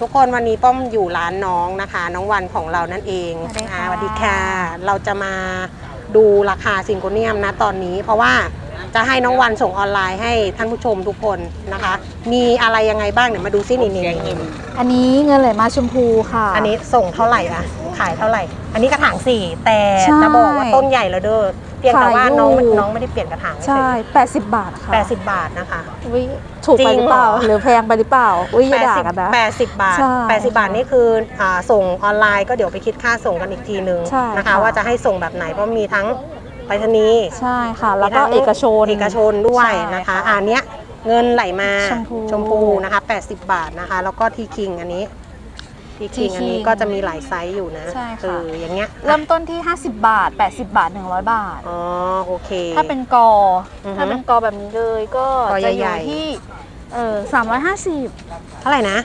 ทุกคนวันนี้ป้อมอยู่ร้านน้องนะคะ น้องวันของเรานั่นเองสวัสดีค่ะ อ่าสวัสดีค่ะ เราจะมาดูราคาซิงโกเนียมนะตอนนี้ เพราะว่าจะให้น้องวันส่งออนไลน์ให้ท่านผู้ชมทุกคนนะคะ มีอะไรยังไงบ้างเดี๋ยวมาดูซินี่นี่นี่อันนี้เงินไหลมาชมพูค่ะ อันนี้ส่งเท่าไหร่อะขายเท่าไหร่ อันนี้กระถางสี่แต่ใช่ จะบอกว่าต้นใหญ่แล้วเด้อ เพียงแต่ว่าขายอยู่น้องน้องไม่ได้เปลี่ยนกระถางใช่ 80 บาทค่ะแปดสิบบาทนะคะ วิถูกไปหรือเปล่าจริงเหรอหรือแพงไปหรือเปล่าวิอย่าด่ากันนะแปดสิบบาท ใช่แปดสิบบาทนี่คืออ่าส่งออนไลน์ก็เดี๋ยวไปคิดค่าส่งกันอีกทีนึงใช่นะคะ ค่ะ ว่าจะให้ส่งแบบไหนเพราะมีทั้งไปรษณีย์ใช่ค่ะ แล้วก็มีทั้งเอกชน เอกชนด้วยใช่นะคะค่ะอะอันเนี้ยเงินไหลมาชมพูชมพู นะคะ 80 บาทนะคะ แล้วก็ทีคิงอันนี้ ทีคิง T-King อันนี้ก็จะมีหลายไซส์อยู่นะใช่ค่ะ เอออย่างเงี้ยเริ่มต้นที่ 50 บาท 80 บาท 100 บาท อ๋อโอเค ถ้าเป็นกอออฮึถ้าเป็นกอแบบนี้เลยก็กอจะอใหญ่ยู่ๆ ที่ เออ350เท่าไหร่นะ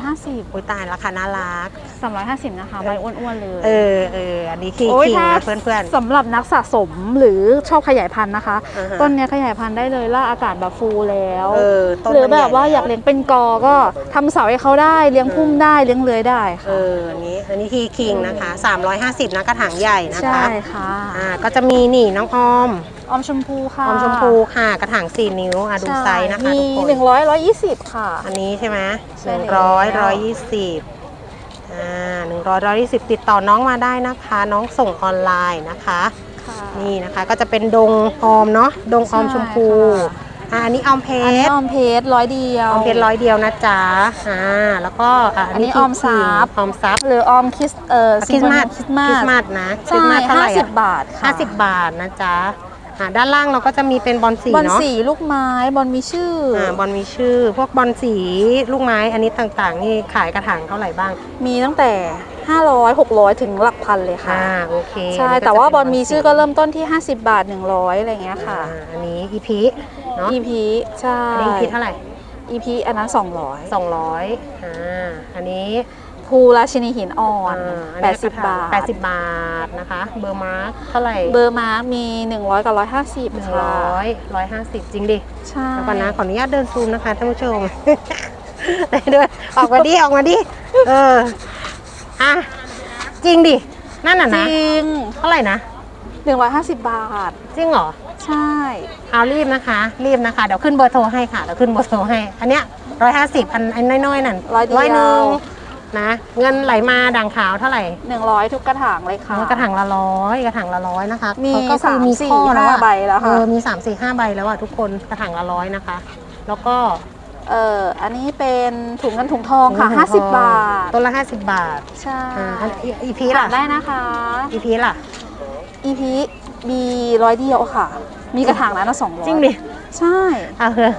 350โอ้ยตายราคาน่ารัก350นะคะใบอ้วนๆเลยเออเอออันนี้ทีโอ้ยคิงถ้านะเพื่อนสำหรับนักสะสมหรือชอบขยายพันธุ์นะคะอ่าฮะต้นเนี้ยขยายพันธุ์ได้เลยล่าอากาศแบบฟูลแล้วๆเออต้นหรือมันแบบว่าใหญ่อยากเลี้ยงเป็นกอก็ทำเสาให้เขาได้เลี้ยงพุ่มได้เลี้ยงเลื้อยได้เอค่ะออันนี้อันนี้ทีคิงนะคะ350นะกระถางใหญ่นะใช่คะค่ะอ่าก็จะมีนี่น้องออม ออมชมพูค่ะออมชมพูค่ะ กระถาง 4 นิ้วอะดูไซส์นะคะมีทุกคนหนึ่งร้อยร้อยยี่สิบค่ะ อันนี้ใช่ไหมใช่หนึ่งแล้ร้อยวร้อยวยี่สิบอ่าหนึ่งร้อยร้อยยี่สิบติดต่อน้องมาได้นะคะ น้องส่งออนไลน์นะคะค่ะนี่นะคะก็จะเป็นดงออมเนาะดงออมชมพูใช่ค่ะอ่าอันนี้ออมเพอันนี้ชรออมเพชรร้อยเดียวออมเพชรร้อยเดียวนะจ๊ะอ่าแล้วก็อ่าอันนี้ออมซับออมซับหรือออมคริสเอ่อคริสต์มาสคริสต์มาคริสสต์มาสนะคริใช่สต์มาสเท่าไหห้าร่สิอะบบาทค่ะห้าสิบบาทนะจ๊ะ อ่าด้านล่างเราก็จะมีเป็นบอลสีบอลเนาะสีลูกไม้บอลมีชื่อออ่าบอลมีชื่อ พวกบอลสีลูกไม้อันนี้ต่างๆ นี่ขายกระถางเท่าไหร่บ้างมีตั้งแต่ 500 600 ถึงหลักพันเลยค่ะอ่าโอเคใช่อันนี้ก็แต่ว่าจะบเป็อลมีชื่อก็เริ่มต้นที่ 50 บาท 100อะไรอย่างเงี้ยค่ะ อ่าอันนี้อีพีเนาะ EP ใช่ อันนี้อีพีเท่าไหร่ EP อันนั้น200สองร้อยอ่าอันนี้ ภูราชินีหินอ่อนอ่าอันนี้80 บาทแปดสิบบาทนะคะ เบอร์มาร์คเท่าไหร่ เบอร์มาร์กมี 100 กับ 150หนึ่งค่ะร้อยร้อยห้าสิบจริงดิ ใช่แล้วก่อนนะ ขออนุญาตเดินซูมนะคะท่านผู้ชมได้ด้วยออกมาดิ ออกมาดิ เออ อะ จริงดิ นั่นน่ะจนะริง เท่าไหร่นะ 150 บาท จริงเหรอ ใช่ เอารีบนะคะ รีบนะคะ เดี๋ยวขึ้นเบอร์โทรให้ค่ะ เดี๋ยวขึ้นเบอร์โทรให้ อันเนี้ยร้อยห้าสิบอันอันน้อยๆนั่นร้อยเดียวหนึ่ง นะ เงินไหลมาด่างขาวเท่าไหร่100 ทุกกระถางเลยค่ะ กระถางละร้อยกระถางละร้อยนะคะมีก็คือมีสามสี่ข้อแล้วห้าอะใบแล้วค่ะเออมีสามสี่ห้าใบแล้วอะทุกคนกระถางละร้อยนะคะ แล้วก็เอออันนี้เป็นถุงเงินถุงทองค่ะถุงทอง50 บาท ต้นละห้าสิบบาท ใช่อ่าอันอีพีถาล่ะมได้นะคะอีพีล่ะ EP มีร้อยเดียวค่ะ มีกระถางนั้นละสองร้อยจริงดิ ใช่เอาเถอะ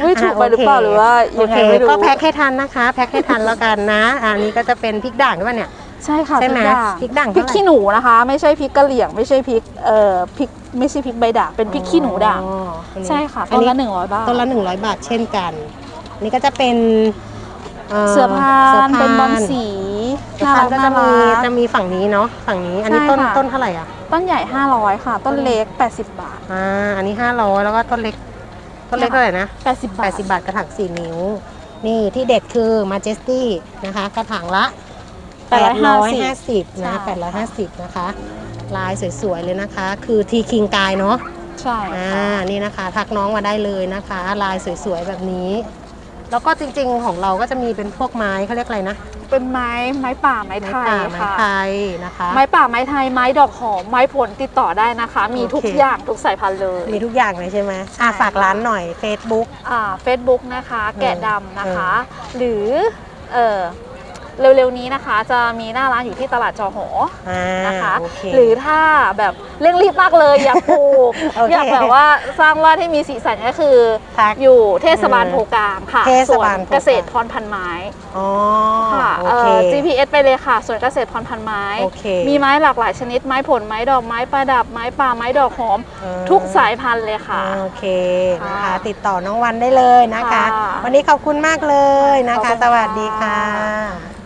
อุ๊ยถูกไปหรือเปล่าหรือว่ายังไงโอเคไม่รู้ก็แพ็คให้ทันนะคะ แพ็คให้ทันแล้วกันนะอะอันนี้ก็จะเป็นพริกด่างด้วยเนี่ย ใช่ค่ะใช่ไหมพริกด่างพริกด่างพริกเท่าไหร่ ขี้หนูนะคะ ไม่ใช่พริกกะเหรี่ยง ไม่ใช่พริกเอ่อพริกไม่ใช่พริกใบด่างเป็นพริกขี้หนูด่าง อ๋ออันนี้ใช่ค่ะอัต้นนี้ละหนึ่งร้อยบาท ต้นละหนึ่งร้อยบาทเช่นกันนี่ก็จะเป็นอ่อเสือพาสือนเป็นบอลสีเสือน่าพารันกก็น่าจะมีรัก จะมีฝั่งนี้เนาะฝั่งนี้อันนี้ใช่ต้นค่ะ ต้นเท่าไหร่อะต้นใหญ่ 500 ค่ะ ต้นเล็ก 80 บาท อ่าอันนี้ห้าร้อยแล้วก็ต้นเล็ก ต้นเล็กเท่าไหร่นะ80 บาท 80 บาทกระถาง4 นิ้ว นี่ที่เด็ดคือ Majesty นะคะ กระถางละ 850 นะ ใช่ค่ะ850 นะคะ ลายสวยๆเลยนะคะ คือทีคิงกายเนาะ ใช่อ่า ค่ะนี่นะคะ ทักน้องมาได้เลยนะคะ ลายสวยๆแบบนี้ แล้วก็จริงๆของเราก็จะมีเป็นพวกไม้เขาเรียกอะไรนะ เป็นไม้ไม้ป่าไม้ไม้ไทยป่าไม้ค่ะ ไทยนะคะ ไม้ป่าไม้ไทยไม้ดอกหอมไม้ผลติดต่อได้นะคะ มีทุกโอเค อย่างทุกสายพันธุ์เลย มีทุกอย่างเลยใช่ไหมอะฝากร้านหน่อย Facebook อ่า Facebook นะคะ แกะดำนะคะ หรือเออ เร็วๆนี้นะคะจะมีหน้าร้านอยู่ที่ตลาดจอหออ่านะคะ โอเค หรือถ้าแบบเร่งรีบมากเลยอยากปลูกโอเคอยากแบบว่าสร้างวาดให้มีสีสันก็คือทักอยู่เทศบาลอืมโพกลางค่ะเทศส่วบานลโพกลางเกษตรพรพันไม้อ๋อค่ะโอเอ่เค อ GPS ไปเลยค่ะส่วนเกษตรพรพันไม้ โอเค มีไม้หลากหลายชนิดไม้ผลไม้ดอกไม้ประดับไม้ป่าไม้ดอกหอมอืมทุกสายพันธุ์เลยค่ะ โอเคนะคะค่ะติดต่อน้องวันได้เลยนะคะ ค่ะวันนี้ขอบคุณมากเลยนะขอบคะ คุณสวัสดีค่ะ ค่ะ